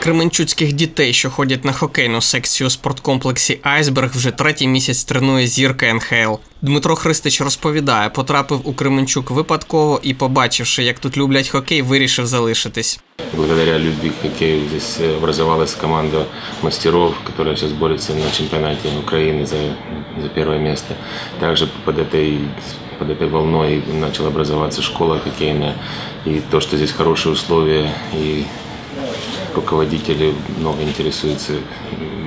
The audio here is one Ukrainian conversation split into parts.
Кременчуцьких дітей, що ходять на хокейну секцію у спорткомплексі Айсберг, вже третій місяць тренує зірка НХЛ. Дмитро Христич розповідає, потрапив у Кременчук випадково і, побачивши, як тут люблять хокей, вирішив залишитись. Благодаря любви к хоккею здесь э, образовалась команда мастеров, которая сейчас борется на чемпионате Украины за, за первое место. Также под этой, под этой волной начала образоваться школа хоккейная. И то, что здесь хорошие условия и руководители много интересуются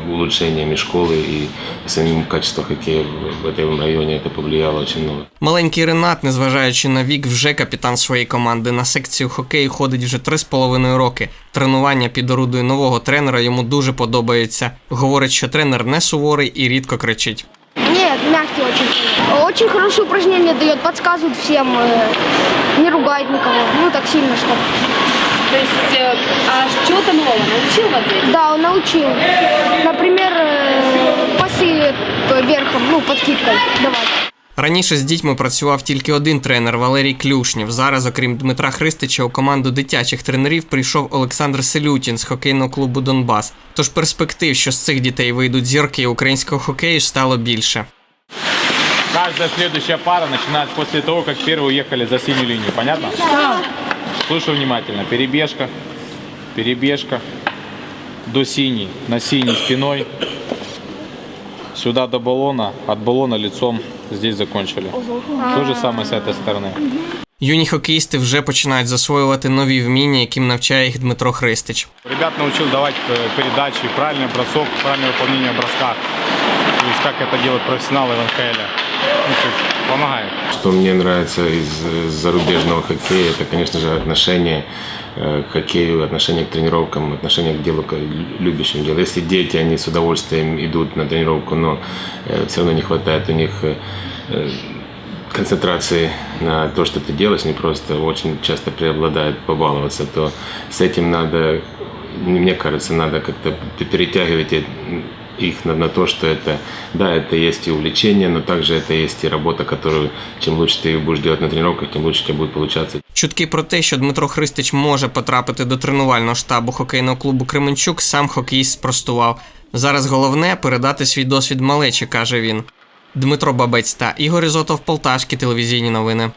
улучшениями школы и самим качеством хоккея в в этом районе, это повлияло очень много. Маленький Ренат, незважаючи на вік, вже капітан своєї команди. На секцію хокею ходить вже три з половиною роки. Тренування під орудою нового тренера йому дуже подобається. Говорить, що тренер не суворий і рідко кричить. Нет, мягкий очень. Очень хорошие упражнения дает, подсказывает всем, э, не ругает никого. Ну, так сильно, что. То есть, э, а чего-то нового научил вас этим? Да, он научил. Например, э, пасы э, верхом, ну, подкидкой давать. Раніше з дітьми працював тільки один тренер Валерій Клюшнів. Зараз, окрім Дмитра Христича, у команду дитячих тренерів прийшов Олександр Селютін з хокейного клубу Донбас. Тож перспектив, що з цих дітей вийдуть зірки українського хокею, стало більше. Каждая следующая пара начинается после того, как первые уехали за синюю линию. Понятно? Да. Слушай внимательно. Перебежка, перебежка до синей, на синей спиной. Сюда до баллона, от баллона лицом здесь закончили. То же самое с этой стороны. Юні хокеїсти вже починають засвоювати нові вміння, яким навчає їх Дмитро Христич. Ребят научил давать э, передачи, правильный бросок, правильное выполнение броска. То есть как это делают профессионалы в НХЛ. Помогает. Что мне нравится из э, зарубежного хоккея, это, конечно же, отношение э, к хоккею, отношение к тренировкам, отношение к делу, к любящему делу. Если дети, они с удовольствием идут на тренировку, но все равно не хватает у них э, э, концентрации на то, что ты делаешь, не просто очень часто преобладает побаловаться, то с этим надо, мне кажется, надо как-то перетягивать э, их на, на то, что это, да, это есть и увлечение, но также это есть и работа, которую чем лучше ты будешь делать на тренировках, тем лучше у тебя будет получаться. Чутки про те, що Дмитро Христич може потрапити до тренувального штабу хокейного клубу Кременчук, сам хокеїст спростував. Зараз головне передати свій досвід малечі, каже він. Дмитро Бабець та Ігор Ізотов, Полтавські телевізійні новини.